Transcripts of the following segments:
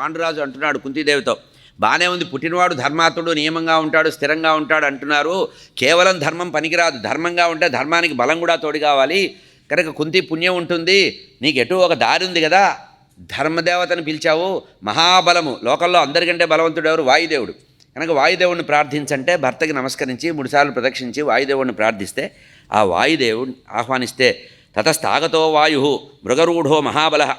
పాండురాజు అంటున్నాడు కుంతీదేవితో. బాగానే ఉంది పుట్టినవాడు ధర్మాత్ముడు నియమంగా ఉంటాడు స్థిరంగా ఉంటాడు అంటున్నారు. కేవలం ధర్మం పనికిరాదు. ధర్మంగా ఉంటే ధర్మానికి బలం కూడా తోడు కావాలి. కనుక కుంతి పుణ్యం ఉంటుంది. నీకు ఎటు ఒక దారి ఉంది కదా. ధర్మదేవతను పిలిచావు. మహాబలము. లోకల్లో అందరికంటే బలవంతుడు ఎవరు? వాయుదేవుడు. కనుక వాయుదేవుడిని ప్రార్థించంటే భర్తకి నమస్కరించి మూడుసార్లు ప్రదక్షించి వాయుదేవుడిని ప్రార్థిస్తే ఆ వాయుదేవుడిని ఆహ్వానిస్తే తతస్థాగతో వాయు మృగరూఢో మహాబల.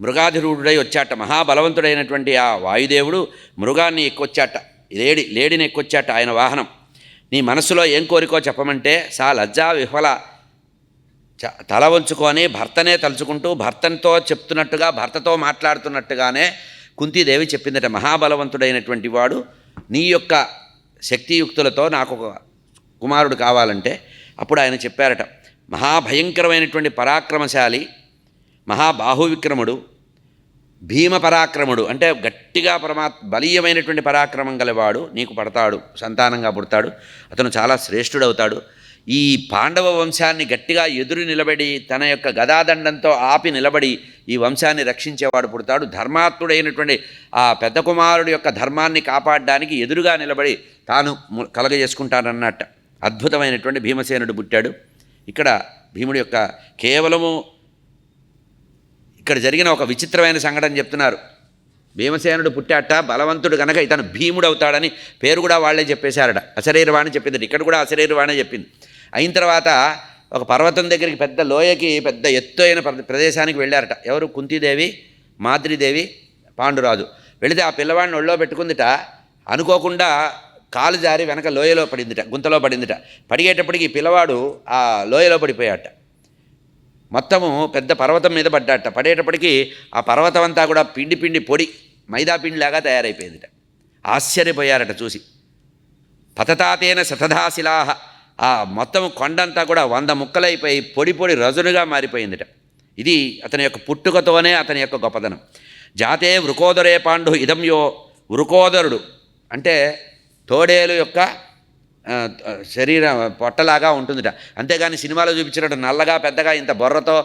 మృగాధిరూఢుడై వచ్చాట మహాబలవంతుడైనటువంటి ఆ వాయుదేవుడు మృగాన్ని ఎక్కొచ్చాట. లేడి లేడిని ఎక్కొచ్చాట ఆయన వాహనం. నీ మనసులో ఏం కోరికో చెప్పమంటే సా లజ్జా విఫల చ- తల వంచుకొని భర్తనే తలుచుకుంటూ భర్తతో చెప్తున్నట్టుగా భర్తతో మాట్లాడుతున్నట్టుగానే కుంతీదేవి చెప్పిందట మహాబలవంతుడైనటువంటి వాడు నీ యొక్క శక్తియుక్తులతో నాకు ఒక కుమారుడు కావాలంటే అప్పుడు ఆయన చెప్పారట మహాభయంకరమైనటువంటి పరాక్రమశాలి మహాబాహువిక్రముడు భీమ పరాక్రముడు అంటే గట్టిగా పరమా బలీయమైనటువంటి పరాక్రమం గలవాడు నీకు పడతాడు సంతానంగా పుడతాడు అతను చాలా శ్రేష్ఠుడవుతాడు. ఈ పాండవ వంశాన్ని గట్టిగా ఎదురు నిలబడి తన యొక్క గదాదండంతో ఆపి నిలబడి ఈ వంశాన్ని రక్షించేవాడు పుడతాడు. ధర్మాత్ముడైనటువంటి ఆ పెద్ద కుమారుడు యొక్క ధర్మాన్ని కాపాడడానికి ఎదురుగా నిలబడి తాను కలగజేసుకుంటానన్నట్ట అద్భుతమైనటువంటి భీమసేనుడు పుట్టాడు. ఇక్కడ భీముడి యొక్క కేవలము ఇక్కడ జరిగిన ఒక విచిత్రమైన సంఘటన చెప్తున్నారు. భీమసేనుడు పుట్టాట బలవంతుడు కనుక ఇతను భీముడు అవుతాడని పేరు కూడా వాళ్ళే చెప్పేశారట. అశరీరవాణి చెప్పింది. ఇక్కడ కూడా అశరీరవాణి చెప్పింది. అయిన తర్వాత ఒక పర్వతం దగ్గరికి పెద్ద లోయకి పెద్ద ఎత్తు అయిన ప్రదేశానికి వెళ్ళారట. ఎవరు? కుంతీదేవి మాద్రిదేవి పాండురాజు. వెళితే ఆ పిల్లవాడిని ఒళ్ళో పెట్టుకుందిట. అనుకోకుండా కాలు జారి వెనక లోయలో పడిందిట గుంతలో పడిందిట. పడిగేటప్పటికి పిల్లవాడు ఆ లోయలో పడిపోయాట. మొత్తము పెద్ద పర్వతం మీద పడ్డాట. పడేటప్పటికీ ఆ పర్వతం అంతా కూడా పిండి పిండి పొడి మైదా పిండిలాగా తయారైపోయిందిట. ఆశ్చర్యపోయారట చూసి. పతతాతేన శతధాశిలాహ. ఆ మొత్తం కొండంతా కూడా వంద ముక్కలైపోయి పొడి పొడి రజునుగా మారిపోయిందిట. ఇది అతని యొక్క పుట్టుకతోనే అతని యొక్క గొప్పదనం. జాతే వృకోదరే పాండు ఇదం యో వృకోదరుడు. అంటే తోడేలు యొక్క శరీరం పొట్టలాగా ఉంటుందిట. అంతేగాని సినిమాలో చూపించినట్టు నల్లగా పెద్దగా ఇంత బొర్రతో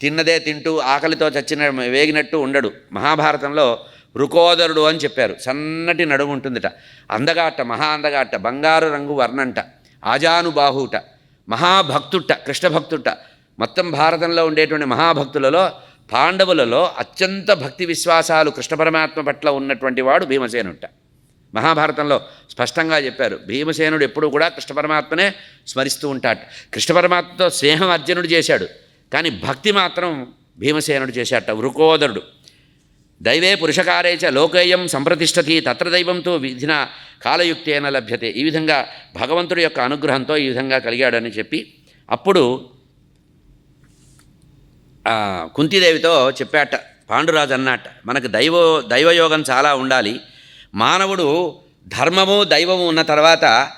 తిన్నదే తింటూ ఆకలితో చచ్చిన వేగినట్టు ఉండడు. మహాభారతంలో రుకోదరుడు అని చెప్పారు. సన్నటి నడుము ఉంటుందిట. అందగాట మహా అందగాట బంగారు రంగు వర్ణంట ఆజానుబాహుట మహాభక్తుట కృష్ణ భక్తుట మొత్తం భారతంలో ఉండేటువంటి మహాభక్తులలో పాండవులలో అత్యంత భక్తి విశ్వాసాలు కృష్ణ పరమాత్మ పట్ల ఉన్నటువంటి వాడు భీమసేనుట. మహాభారతంలో స్పష్టంగా చెప్పారు. భీమసేనుడు ఎప్పుడూ కూడా కృష్ణ పరమాత్మనే స్మరిస్తూ ఉంటాడు. కృష్ణ పరమాత్మతో స్నేహం అర్జునుడు చేశాడు. కానీ భక్తి మాత్రం భీమసేనుడు చేశాట వృకోదరుడు. దైవే పురుషకారే చ లోకేయం సంప్రతిష్టతి తత్ర దైవంతో విధిన కాలయుక్తేన లభ్యతే. ఈ విధంగా భగవంతుడి యొక్క అనుగ్రహంతో ఈ విధంగా కలిగాడని చెప్పి అప్పుడు కుంతిదేవితో చెప్పాట పాండురాజు అన్నట్ట మనకు దైవ దైవయోగం చాలా ఉండాలి. మానవుడు ధర్మము దైవము ఉన్న తర్వాత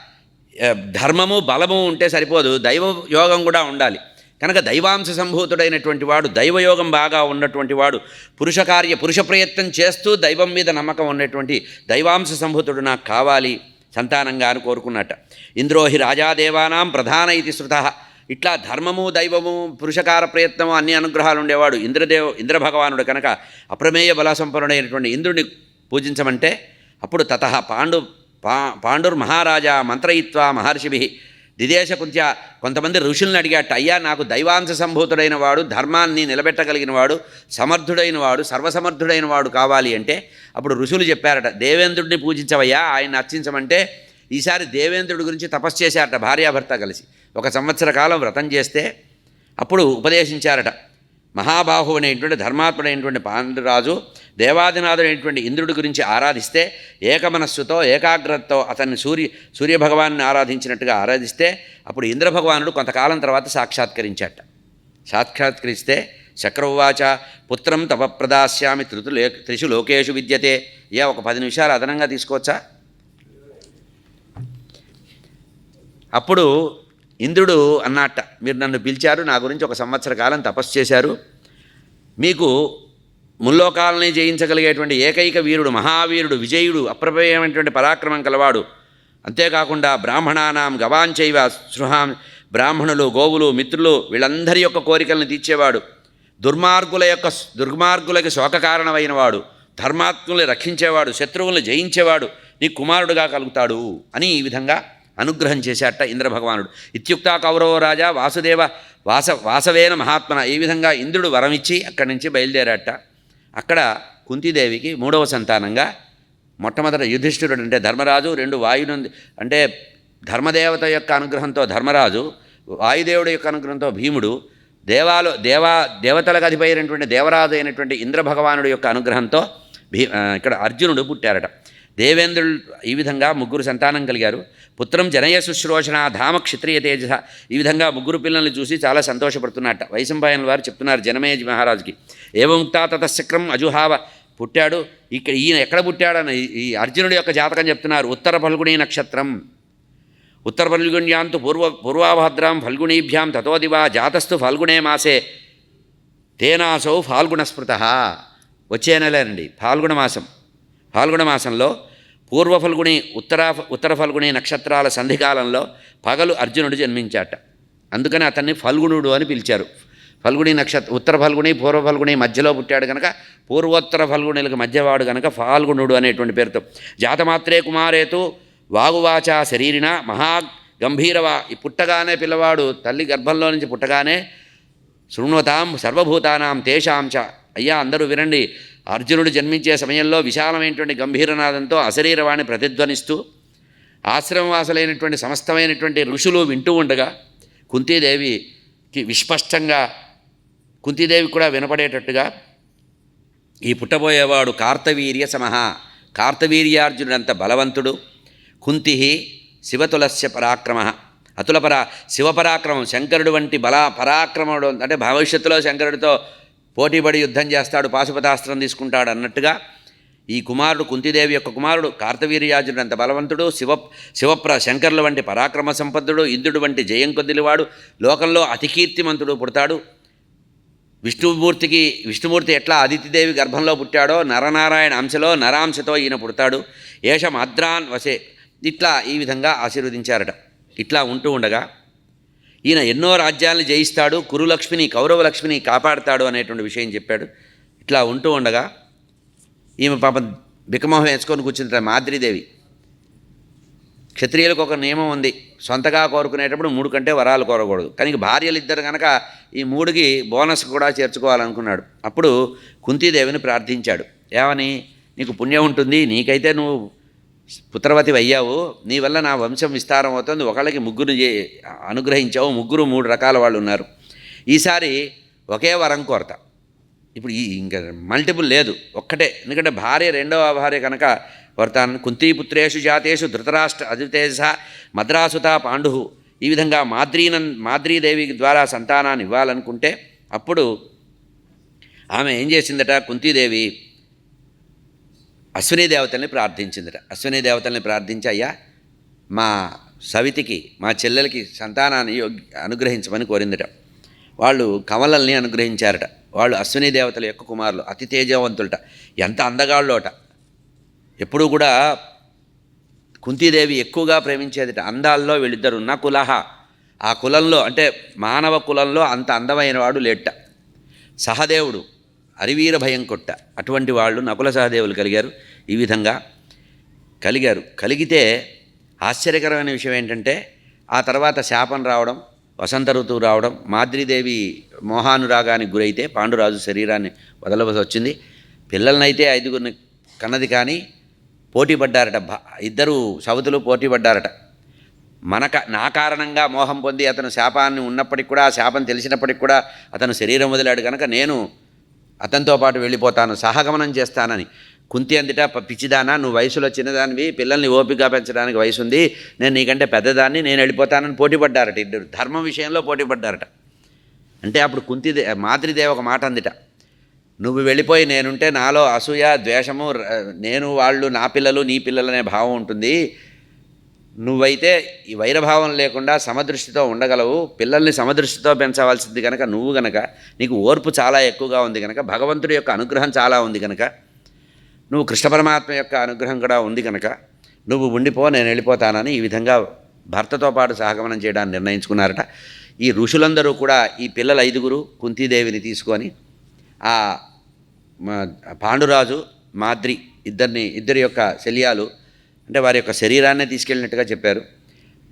ధర్మము బలము ఉంటే సరిపోదు. దైవ యోగం కూడా ఉండాలి. కనుక దైవాంశ సంభూతుడైనటువంటి వాడు దైవయోగం బాగా ఉన్నటువంటి వాడు పురుష కార్య పురుష ప్రయత్నం చేస్తూ దైవం మీద నమ్మకం ఉన్నటువంటి దైవాంశ సంభూతుడు నాకు కావాలి సంతానంగా అని కోరుకున్నట్ట. ఇంద్రోహి రాజాదేవానాం ప్రధాన ఇది శృత. ఇట్లా ధర్మము దైవము పురుషకార ప్రయత్నము అన్ని అనుగ్రహాలు ఉండేవాడు. ఇంద్రదేవ ఇంద్రభగవానుడు కనుక అప్రమేయ బలసంపన్నుడైనటువంటి ఇంద్రుడిని పూజించమంటే అప్పుడు తత పాండు పా పాండుర్ మహారాజా మంత్రయిత్వ మహర్షిభి దిదేశ కొంతమంది ఋషుల్ని అడిగాట అయ్యా నాకు దైవాంశ సంభూతుడైన వాడు ధర్మాన్ని నిలబెట్టగలిగిన వాడు సమర్థుడైన వాడు సర్వసమర్థుడైన వాడు కావాలి అంటే అప్పుడు ఋషులు చెప్పారట దేవేంద్రుడిని పూజించవయ్యా ఆయన అర్చించమంటే ఈసారి దేవేంద్రుడి గురించి తపస్సు చేశారట భార్యాభర్త కలిసి ఒక సంవత్సర కాలం వ్రతం చేస్తే అప్పుడు ఉపదేశించారట మహాబాహు అనేటువంటి ధర్మాత్ముడైనటువంటి పాండురాజు దేవాదినాథుడైనటువంటి ఇంద్రుడి గురించి ఆరాధిస్తే ఏకమనస్సుతో ఏకాగ్రతతో అతన్ని సూర్య సూర్యభగవాన్ని ఆరాధించినట్టుగా ఆరాధిస్తే అప్పుడు ఇంద్రభగవానుడు కొంతకాలం తర్వాత సాక్షాత్కరించాట. సాక్షాత్కరిస్తే చక్రవాచ పుత్రం తప ప్రదాస్యామి త్రితు లే త్రిషు లోకేషు విద్యతే. ఏ ఒక పది నిమిషాలు అదనంగా తీసుకోవచ్చా? అప్పుడు ఇంద్రుడు అన్నట్ట మీరు నన్ను పిలిచారు నా గురించి ఒక సంవత్సర కాలం తపస్సు చేశారు. మీకు ముల్లోకాలని జయించగలిగేటువంటి ఏకైక వీరుడు మహావీరుడు విజయుడు అప్రమేయమైనటువంటి పరాక్రమం కలవాడు. అంతేకాకుండా బ్రాహ్మణానాం గవాంచైవ సృహాం బ్రాహ్మణులు గోవులు మిత్రులు వీళ్ళందరి యొక్క కోరికలను తీర్చేవాడు. దుర్మార్గుల యొక్క దుర్మార్గులకి శోక కారణమైనవాడు ధర్మాత్ముల్ని రక్షించేవాడు శత్రువులను జయించేవాడు. నీ కుమారుడుగా కలుగుతాడు. అని ఈ విధంగా అనుగ్రహం చేశాట ఇంద్రభగవానుడు. ఇత్యుక్త కౌరవ రాజా వాసుదేవ వాస వాసవేన మహాత్మన ఈ విధంగా ఇంద్రుడు వరమిచ్చి అక్కడి నుంచి బయలుదేరాట అక్కడ కుంతీదేవికి మూడవ సంతానంగా మొట్టమొదట యుధిష్ఠిరుడు అంటే ధర్మరాజు రెండు వాయును అంటే ధర్మదేవత యొక్క అనుగ్రహంతో ధర్మరాజు వాయుదేవుడి యొక్క అనుగ్రహంతో భీముడు దేవాలు దేవా దేవతలకు అధిపైనటువంటి దేవరాజు అయినటువంటి ఇంద్రభగవానుడి యొక్క అనుగ్రహంతో భీ ఇక్కడ అర్జునుడు పుట్టారట. దేవేంద్రుడు ఈ విధంగా ముగ్గురు సంతానం కలిగారు. పుత్రం జనయ శుశ్రూషణ ధామ క్షత్రియ తేజ ఈ విధంగా ముగ్గురు పిల్లల్ని చూసి చాలా సంతోషపడుతున్నట్ట. వైశంపాయన వారు చెప్తున్నారు జనమేజ్ మహారాజుకి. ఏముక్తా తతశక్రం అజుహావ పుట్టాడు. ఇక్కడ ఈయన ఎక్కడ పుట్టాడని ఈ- అర్జునుడి యొక్క జాతకం చెప్తున్నారు. ఉత్తర ఫల్గుణి నక్షత్రం. ఉత్తర ఫల్గుణ్యాంతు పూర్వ పూర్వాభద్రాం ఫల్గుణీభ్యాం తతోదివా జాతస్థు ఫల్గుణే మాసే. తేనాసౌ ఫాల్గుణస్మృత. వచ్చే నెలేనండి. ఫాల్గుణ మాసం. ఫాల్గుణ మాసంలో పూర్వ ఫల్గుణి ఉత్తర ఉత్తర ఫల్గుణి నక్షత్రాల సంధికాలంలో పగలు అర్జునుడు జన్మించాట. అందుకని అతన్ని ఫల్గుణుడు అని పిలిచారు. ఫల్గుణి నక్షత్ర ఉత్తర ఫల్గుణి పూర్వ ఫల్గుణి మధ్యలో పుట్టాడు కనుక పూర్వోత్తర ఫల్గుణులకు మధ్యవాడు కనుక ఫాల్గుణుడు అనేటువంటి పేరుతో. జాతమాత్రే కుమారేతు వాగువాచ శరీరిన మహా గంభీరవా ఈ పుట్టగానే పిల్లవాడు తల్లి గర్భంలో నుంచి పుట్టగానే శృణ్వతాం సర్వభూతానాం తేషాం చ. అయ్యా అందరూ వినండి. అర్జునుడు జన్మించే సమయంలో విశాలమైనటువంటి గంభీరనాదంతో అశరీరవాణి ప్రతిధ్వనిస్తూ ఆశ్రమవాసులైనటువంటి సమస్తమైనటువంటి ఋషులు వింటూ ఉండగా కుంతీదేవికి విస్పష్టంగా కుంతీదేవి కూడా వినపడేటట్టుగా ఈ పుట్టబోయేవాడు కార్తవీర్య సమహ. కార్తవీర్యార్జునుడంత బలవంతుడు. కుంతి శివతులస్య పరాక్రమ. అతుల పరా శివపరాక్రమం శంకరుడు వంటి బల పరాక్రముడు అంటే భవిష్యత్తులో శంకరుడితో పోటీపడి యుద్ధం చేస్తాడు పాశుపతాస్త్రం తీసుకుంటాడు అన్నట్టుగా ఈ కుమారుడు కుంతిదేవి యొక్క కుమారుడు కార్తవీర్యాజుడు అంత బలవంతుడు శివ శివప్ర శంకర్ల వంటి పరాక్రమ సంపన్నుడు ఇంద్రుడు వంటి జయంకొద్దిలివాడు లోకంలో అతికీర్తిమంతుడు పుడతాడు. విష్ణుమూర్తికి విష్ణుమూర్తి ఎట్లా అదితిదేవి గర్భంలో పుట్టాడో నరనారాయణ అంశలో నరాంశతో ఈయన పుడతాడు. ఏష మాద్రాన్ వసే ఇట్లా ఈ విధంగా ఆశీర్వదించారట. ఇట్లా ఉంటూ ఉండగా ఈయన ఎన్నో రాజ్యాలను జయిస్తాడు కురులక్ష్మిని కౌరవలక్ష్మిని కాపాడతాడు అనేటువంటి విషయం చెప్పాడు. ఇట్లా ఉంటూ ఉండగా ఈమె పాపం బికమోహం వేసుకొని కూర్చుంటారు మాద్రీదేవి. క్షత్రియులకు ఒక నియమం ఉంది. సొంతగా కోరుకునేటప్పుడు మూడు కంటే వరాలు కోరకూడదు. కానీ భార్యలు ఇద్దరు కనుక ఈ మూడుకి బోనస్ కూడా చేర్చుకోవాలనుకున్నాడు. అప్పుడు కుంతీదేవిని ప్రార్థించాడు. ఏమని? నీకు పుణ్యం ఉంటుంది నీకైతే నువ్వు పుత్రవతి అయ్యావు నీ వల్ల నా వంశం విస్తారం అవుతుంది ఒకళ్ళకి ముగ్గురు అనుగ్రహించావు ముగ్గురు మూడు రకాల వాళ్ళు ఉన్నారు. ఈసారి ఒకే వరం కోరత. ఇప్పుడు ఈ ఇంకా మల్టిపుల్ లేదు ఒక్కటే. ఎందుకంటే భార్య రెండవ భార్య కనుక వర్తాన్ కుంతీపుత్రేషు జాతేషు ధృతరాష్ట్ర అధితేజ మద్రాసుత పాండు ఈ విధంగా మాద్రీనన్ మాద్రీదేవి ద్వారా సంతానాన్ని ఇవ్వాలనుకుంటే అప్పుడు ఆమె ఏం చేసిందట కుంతీదేవి అశ్విని దేవతల్ని ప్రార్థించిందట. అశ్విని దేవతల్ని ప్రార్థించి అయ్యా మా సవితికి మా చెల్లెలకి సంతానాన్ని యోగ్- అనుగ్రహించమని కోరిందట. వాళ్ళు కమలల్ని అనుగ్రహించారట. వాళ్ళు అశ్విని దేవతల యొక్క కుమారులు అతి తేజవంతులట. ఎంత అందగాళ్ళోట. ఎప్పుడూ కూడా కుంతీదేవి ఎక్కువగా ప్రేమించేదిట. అందాల్లో వీళ్ళిద్దరు ఉన్న కులహ. ఆ కులంలో అంటే మానవ కులంలో అంత అందమైన వాడు లేట సహదేవుడు అరివీర భయం కొట్ట. అటువంటి వాళ్ళు నకుల సహదేవులు కలిగారు. ఈ విధంగా కలిగారు. కలిగితే ఆశ్చర్యకరమైన విషయం ఏంటంటే ఆ తర్వాత శాపం రావడం వసంత ఋతువు రావడం మాద్రీదేవి మోహానురాగానికి గురైతే పాండురాజు శరీరాన్ని వదలవలసి వచ్చింది. పిల్లలనైతే ఐదుగురిని కన్నది కానీ పోటీ పడ్డారట. ఇద్దరు సవతులు పోటీ పడ్డారట. మన నా కారణంగా మోహం పొంది అతను శాపాన్ని ఉన్నప్పటికి కూడా ఆ శాపం తెలిసినప్పటికి కూడా అతను శరీరం వదిలాడు. కనుక నేను అతనితో పాటు వెళ్ళిపోతాను సహగమనం చేస్తానని. కుంతి అందిట పిచ్చిదానా నువ్వు వయసులో చిన్నదానివి పిల్లల్ని ఓపిక పెంచడానికి వయసు ఉంది నేను నీకంటే పెద్దదాన్ని నేను వెళ్ళిపోతానని పోటీపడ్డారట ఇద్దరు. ధర్మం విషయంలో పోటీపడ్డారట అంటే అప్పుడు కుంతి మాతృదేవ ఒక మాట అందిట నువ్వు వెళ్ళిపోయి నేనుంటే నాలో అసూయ ద్వేషము నేను వాళ్ళు నా పిల్లలు నీ పిల్లలు అనే భావం ఉంటుంది. నువ్వైతే ఈ వైరభావం లేకుండా సమదృష్టితో ఉండగలవు పిల్లల్ని సమదృష్టితో పెంచవలసింది కనుక నువ్వు గనక నీకు ఓర్పు చాలా ఎక్కువగా ఉంది కనుక భగవంతుడి యొక్క అనుగ్రహం చాలా ఉంది కనుక నువ్వు కృష్ణ పరమాత్మ యొక్క అనుగ్రహం కూడా ఉంది కనుక నువ్వు ఉండిపో నేను వెళ్ళిపోతానని ఈ విధంగా భర్తతో పాటు సహగమనం చేయడానికి నిర్ణయించుకున్నారట. ఈ ఋషులందరూ కూడా ఈ పిల్లల ఐదుగురు కుంతీదేవిని తీసుకొని ఆ పాండురాజు మాద్రి ఇద్దరిని ఇద్దరి యొక్క శల్యాలు అంటే వారి యొక్క శరీరాన్ని తీసుకెళ్ళినట్టుగా చెప్పారు.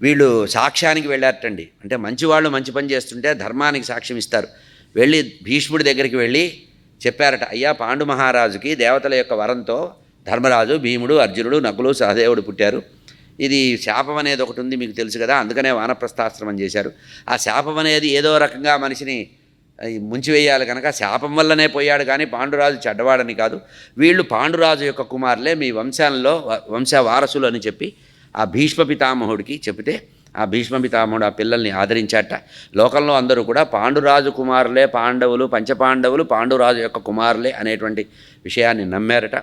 వీళ్ళు సాక్ష్యానికి వెళ్ళారటండి. అంటే మంచివాళ్ళు మంచి పని చేస్తుంటే ధర్మానికి సాక్ష్యం ఇస్తారు. వెళ్ళి భీష్ముడి దగ్గరికి వెళ్ళి చెప్పారట అయ్యా పాండు మహారాజుకి దేవతల యొక్క వరంతో ధర్మరాజు భీముడు అర్జునుడు నకులు సహదేవుడు పుట్టారు. ఇది శాపం అనేది ఒకటి ఉంది మీకు తెలుసు కదా అందుకనే వానప్రస్థాశ్రమం చేశారు. ఆ శాపం అనేది ఏదో రకంగా మనిషిని ముంచివేయాలి కనుక శాపం వల్లనే పోయాడు కానీ పాండురాజు చెడ్డవాడని కాదు. వీళ్ళు పాండురాజు యొక్క కుమారులే మీ వంశాలలో వంశ వారసులు అని చెప్పి ఆ భీష్మ పితామహుడికి చెబితే ఆ భీష్మ పితామహుడు ఆ పిల్లల్ని ఆదరించాట. లోకంలో అందరూ కూడా పాండురాజు కుమారులే పాండవులు పంచపాండవులు పాండురాజు యొక్క కుమారులే అనేటువంటి విషయాన్ని నమ్మారట.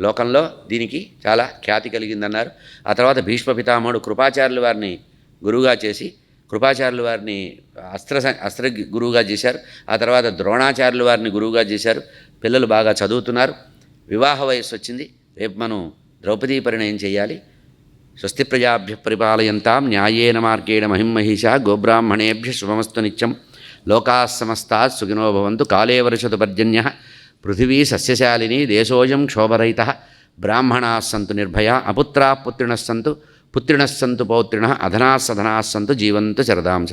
లోకంలో దీనికి చాలా ఖ్యాతి కలిగిందన్నారు. ఆ తర్వాత భీష్మ పితామహుడు కృపాచార్యులు వారిని గురువుగా చేసి కృపాచార్యులు వారిని అస్త్ర అస్త్ర గురువుగా చేశారు. ఆ తర్వాత ద్రోణాచార్యులు వారిని గురువుగా చేశారు. పిల్లలు బాగా చదువుతున్నారు. వివాహ వయస్సు వచ్చింది. రేపు మనం ద్రౌపదీ పరిణయం చేయాలి. స్వస్తి ప్రజాభ్య పరిపాలయంతాం. న్యాయేన మార్గేణ మహిమహిష గోబ్రాహ్మణేభ్య శుభమస్తు నిత్యం. లోకా సమస్తా సుఖినో భవంతు. కాలే వర్షతు పర్జన్య. పృథివీ సస్యశాలిని దేశోజం క్షోభరహిత. బ్రాహ్మణా సంతు నిర్భయ. అపుత్రా సంతు పుత్రిణస్సంతు పౌత్రిణ అధనా సధనా సంతు జీవంతు శరదాం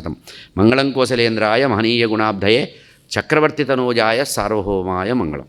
మంగళం కోసలేంద్రాయ మహనీయ గుణాబ్ధయే చక్రవర్తి తనూజాయ సార్వభౌమాయ మంగళం.